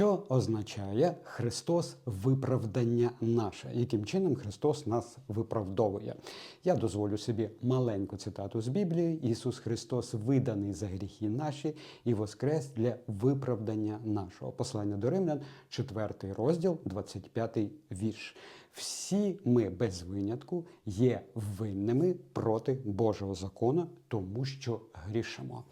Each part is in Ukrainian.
Що означає Христос виправдання наше? Яким чином Христос нас виправдовує? Я дозволю собі маленьку цитату з Біблії. Ісус Христос виданий за гріхи наші і воскрес для виправдання нашого. Послання до Римлян, 4 розділ, 25 вірш. Всі ми без винятку є винними проти Божого закону, тому що грішимо.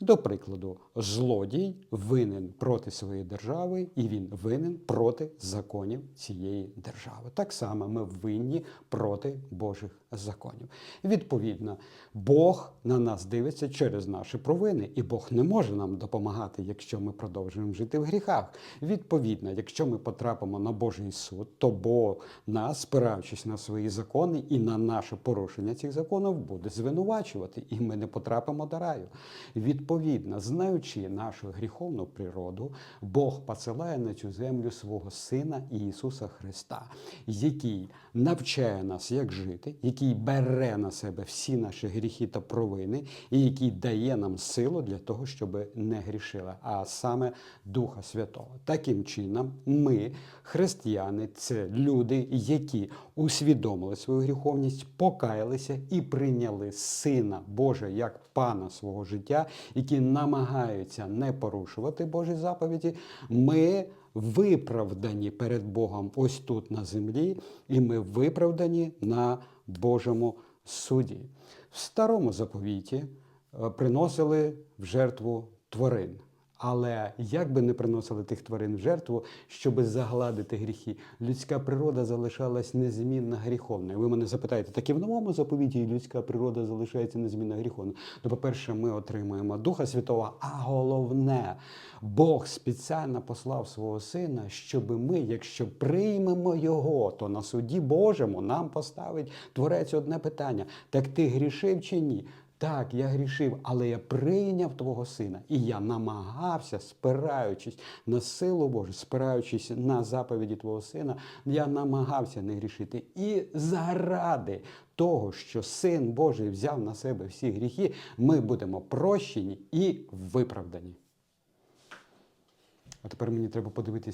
До прикладу, злодій винен проти своєї держави, і він винен проти законів цієї держави. Так само ми винні проти Божих законів. Відповідно, Бог на нас дивиться через наші провини, і Бог не може нам допомагати, якщо ми продовжуємо жити в гріхах. Відповідно, якщо ми потрапимо на Божий суд, то Бог нас, спираючись на свої закони і на наше порушення цих законів, буде звинувачувати, і ми не потрапимо до раю. Відповідно, знаючи нашу гріховну природу, Бог посилає на цю землю свого Сина Ісуса Христа, який навчає нас, як жити, який бере на себе всі наші гріхи та провини, і який дає нам силу для того, щоб не грішили, а саме Духа Святого. Таким чином, ми, християни, це люди, які усвідомили свою гріховність, покаялися і прийняли Сина Божа як пана свого життя, які намагаються не порушувати Божі заповіді. Ми виправдані перед Богом ось тут на землі, і ми виправдані на Божому суді. В старому заповіті е, приносили в жертву тварин. Але як би не приносили тих тварин в жертву, щоб загладити гріхи, людська природа залишалась незмінно гріховною. Ви мене запитаєте, так і в новому заповіті людська природа залишається незмінно гріховною. Ну, по-перше, ми отримуємо Духа Святого, а головне, Бог спеціально послав свого сина, щоб ми, якщо приймемо його, то на суді Божому нам поставить творець одне питання: так ти грішив чи ні? Так, я грішив, але я прийняв твого сина, і я намагався, спираючись на силу Божу, спираючись на заповіді твого сина, я намагався не грішити. І заради того, що син Божий взяв на себе всі гріхи, ми будемо прощені і виправдані. А тепер мені треба подивитися.